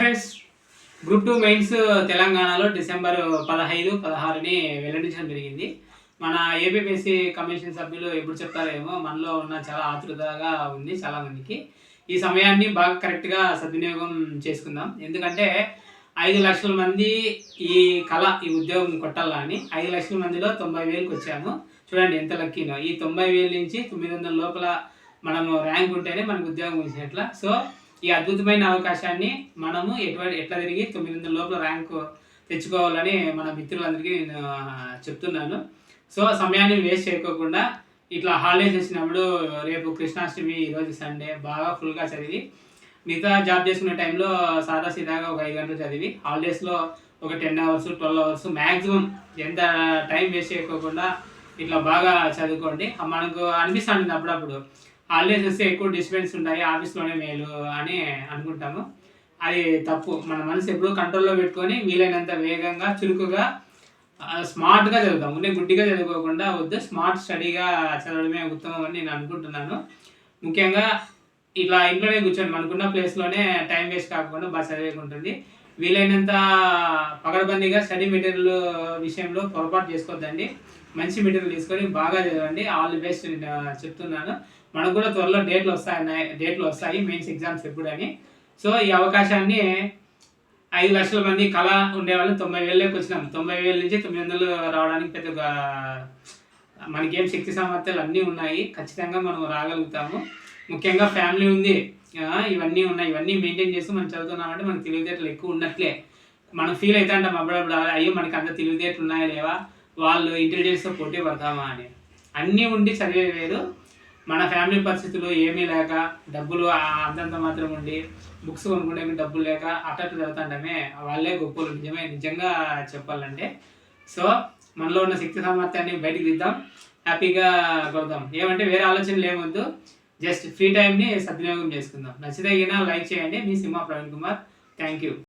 Friends group two mains తెలంగాణలో December పదహైదు పదహారుని వెల్లడించడం జరిగింది. మన ఏపీపీఎస్సీ కమిషన్ సభ్యులు ఎప్పుడు చెప్తారేమో మనలో ఉన్న చాలా ఆతృతగా ఉంది చాలామందికి. ఈ సమయాన్ని బాగా కరెక్ట్గా సద్వినియోగం చేసుకుందాం. ఎందుకంటే ఐదు లక్షల మంది ఈ కళ ఈ ఉద్యోగం కొట్టాలని ఐదు లక్షల మందిలో తొంభై వేలకు వచ్చాము. చూడండి ఎంత లక్కీనో ఈ తొంభై వేల నుంచి తొమ్మిది వందల లోపల మనము ర్యాంక్ ఉంటేనే మనకు ఉద్యోగం వచ్చినట్ల సో ఈ అద్భుతమైన అవకాశాన్ని మనము ఎటువంటి ఎట్లా తిరిగి తొమ్మిది వందల లోపల ర్యాంకు తెచ్చుకోవాలని మన మిత్రులందరికీ నేను చెప్తున్నాను. సో సమయాన్ని వేస్ట్ చేయకోకుండా ఇట్లా హాలిడేస్ వచ్చినప్పుడు రేపు కృష్ణాష్టమి ఈరోజు సండే బాగా ఫుల్గా చదివి మిగతా జాబ్ చేసుకునే టైంలో సాదా సీదాగా ఒక ఐదు గంటలు చదివి హాలిడేస్లో ఒక ten hours twelve hours maximum ఎంత టైం వేస్ట్ చేయకోకుండా ఇట్లా బాగా చదువుకోండి. మనకు అనిపిస్తుంది అప్పుడప్పుడు. హాలిడేస్ వస్తే ఎక్కువ డిస్టర్బెన్స్ ఉంటాయి ఆఫీస్లోనే మేలు అని అనుకుంటాము. అది తప్పు. మన మనసు ఎప్పుడూ కంట్రోల్లో పెట్టుకొని వీలైనంత వేగంగా చురుకుగా స్మార్ట్గా చదువుతాం. ఉండే గుడ్డిగా చదువుకోకుండా వద్దు. స్మార్ట్ స్టడీగా చదవడమే ఉత్తమం అని నేను అనుకుంటున్నాను. ముఖ్యంగా ఇట్లా ఇంట్లోనే కూర్చొని మనకున్న ప్లేస్లోనే టైం వేస్ట్ కాకుండా బాగా చదివేకుంటుంది. వీలైనంత పగడబందీగా స్టడీ మెటీరియల్ విషయంలో పొరపాటు చేసుకోవద్దండి మంచి మెటీరియల్ తీసుకొని బాగా చదవండి. ఆల్ ది బెస్ట్ నేను చెప్తున్నాను. మనకు కూడా త్వరలో డేట్లు వస్తాయి. డేట్లు వస్తాయి. Mains exams ఎప్పుడని. సో ఈ అవకాశాన్ని ఐదు లక్షల మంది కళ ఉండేవాళ్ళు తొంభై వేలలోకి వచ్చినాం. తొంభై వేల నుంచి తొమ్మిది వందలు రావడానికి పెద్ద మనకేం శక్తి సామర్థ్యాలు అన్నీ ఉన్నాయి. ఖచ్చితంగా మనం రాగలుగుతాము. ముఖ్యంగా ఫ్యామిలీ ఉంది. ఇవన్నీ ఉన్నాయి. ఇవన్నీ మెయింటైన్ చేస్తూ మనం చదువుతున్నామంటే మనకు తెలివితేటలు ఎక్కువ ఉన్నట్లే మనం ఫీల్ అవుతా ఉంటాం అప్పుడప్పుడు అయ్యో మనకి అంత తెలివితేటలు ఉన్నాయా లేవా? వాళ్ళు ఇంటెలిజెన్స్తో పోటీ పడతామా అని. అన్నీ ఉండి చదివే వేరు. మన ఫ్యామిలీ పరిస్థితులు ఏమీ లేక డబ్బులు అంతంత మాత్రం ఉండి బుక్స్ కొనుక్కుంటే డబ్బులు లేక అట్టట్టు చదువుతాండమే వాళ్ళే గొప్పలు. నిజమే నిజంగా చెప్పాలంటే. సో మనలో ఉన్న శక్తి సామర్థ్యాన్ని బయటకు దిద్దాం. హ్యాపీగా కొడదాం. ఏమంటే వేరే ఆలోచనలు ఏమొద్దు. జస్ట్ ఫ్రీ టైంని సద్వినియోగం చేసుకుందాం. నచ్చితే అయినా లైక్ చేయండి. మీ సింహ ప్రవీణ్ కుమార్. Thank you